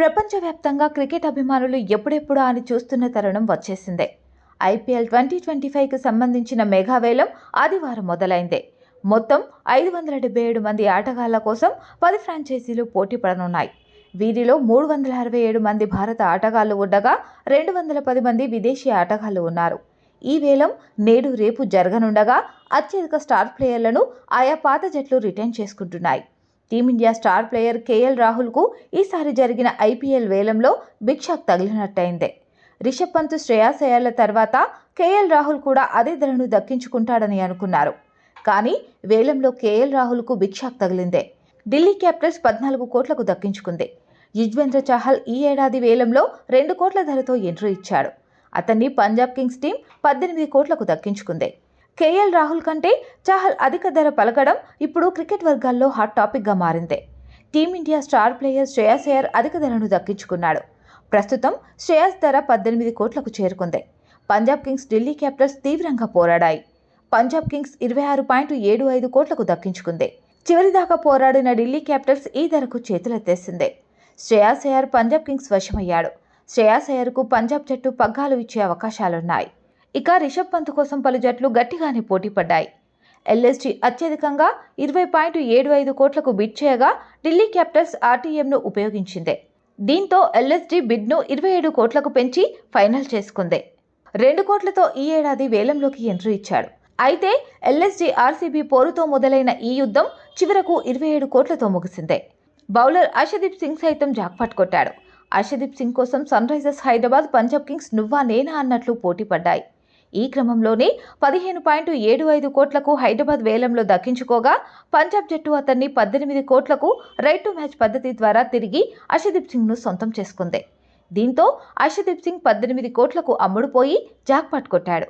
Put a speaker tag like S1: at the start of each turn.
S1: ప్రపంచవ్యాప్తంగా క్రికెట్ అభిమానులు ఎప్పుడెప్పుడా అని చూస్తున్న తరుణం వచ్చేసిందే. ఐపీఎల్ ట్వంటీ ట్వంటీ ఫైవ్కి సంబంధించిన మేఘావేలం ఆదివారం మొదలైందే. మొత్తం ఐదు వందల డెబ్బై ఏడు మంది ఆటగాళ్ళ కోసం పది ఫ్రాంచైజీలు పోటీ పడనున్నాయి. వీరిలో మూడు వందల అరవై ఏడు మంది భారత ఆటగాళ్ళు ఉండగా రెండు వందల పది మంది విదేశీ ఆటగాళ్ళు ఉన్నారు. ఈ వేలం నేడు రేపు జరగనుండగా అత్యధిక స్టార్ ప్లేయర్లను ఆయా పాత జట్లు రిటైన్ చేసుకుంటున్నాయి. Team India star player K L రాహుల్కు ఈసారి జరిగిన ఐపీఎల్ వేలంలో బిక్షాక్ తగిలినట్టయిందే. రిషబ్ పంత్ శ్రేయాశయాల తర్వాత కేఎల్ రాహుల్ కూడా అదే ధరను దక్కించుకుంటాడని అనుకున్నారు. కానీ వేలంలో కేఎల్ రాహుల్కు బిక్షాక్ తగిలిందే. ఢిల్లీ క్యాపిటల్స్ పద్నాలుగు కోట్లకు దక్కించుకుంది. యుజ్వేంద్ర చాహల్ ఈ ఏడాది వేలంలో రెండు కోట్ల ధరతో ఎంట్రీ ఇచ్చాడు. అతన్ని పంజాబ్ కింగ్స్ టీం పద్దెనిమిది కోట్లకు దక్కించుకుంది. కేఎల్ రాహుల్ కంటే చాహల్ అధిక ధర పలకడం ఇప్పుడు క్రికెట్ వర్గాల్లో హాట్ టాపిక్గా మారింది. Team India star player Shreyas Iyer అధిక ధరను దక్కించుకున్నాడు. ప్రస్తుతం శ్రేయాస్ ధర పద్దెనిమిది కోట్లకు చేరుకుంది. పంజాబ్ కింగ్స్ ఢిల్లీ క్యాపిటల్స్ తీవ్రంగా పోరాడాయి. పంజాబ్ కింగ్స్ ఇరవై ఆరు పాయింట్ ఏడు ఐదు కోట్లకు దక్కించుకుంది. చివరిదాకా పోరాడిన ఢిల్లీ క్యాపిటల్స్ ఈ ధరకు చేతులెత్తేసింది. శ్రేయాస్ అయ్యర్ పంజాబ్ కింగ్స్ వశమయ్యాడు. శ్రేయాస్ అయ్యర్కు పంజాబ్ జట్టు పగ్గాలు ఇచ్చే అవకాశాలున్నాయి. ఇక రిషబ్ పంత్ కోసం పలు జట్లు గట్టిగానే పోటీ పడ్డాయి. ఎల్ఎస్జీ అత్యధికంగా ఇరవై పాయింట్ ఏడు ఐదు కోట్లకు బిడ్ చేయగా ఢిల్లీ క్యాపిటల్స్ ఆర్టీఎంను ఉపయోగించింది. దీంతో ఎల్ఎస్జీ బిడ్ను ఇరవై ఏడు కోట్లకు పెంచి ఫైనల్ చేసుకుంది. రెండు కోట్లతో ఈ ఏడాది వేలంలోకి ఎంట్రీ ఇచ్చాడు. అయితే ఎల్ఎస్జీ ఆర్సీబీ పోరుతో మొదలైన ఈ యుద్ధం చివరకు ఇరవై ఏడు కోట్లతో ముగిసిందే. బౌలర్ అషదీప్ సింగ్ సైతం జాక్పాట్ కొట్టాడు. అషదీప్ సింగ్ కోసం Sunrisers Hyderabad Punjab Kings నువ్వా నేనా అన్నట్లు పోటీ పడ్డాయి. ఈ క్రమంలోనే పదిహేను పాయింట్ ఏడు ఐదు కోట్లకు హైదరాబాద్ వేలంలో దక్కించుకోగా పంజాబ్ జట్టు అతన్ని పద్దెనిమిది కోట్లకు రైట్ టు మ్యాచ్ పద్ధతి ద్వారా తిరిగి అర్షదీప్ సింగ్ను సొంతం చేసుకుంది. దీంతో అర్షదీప్ సింగ్ పద్దెనిమిది కోట్లకు అమ్ముడుపోయి జాక్పాట్ కొట్టాడు.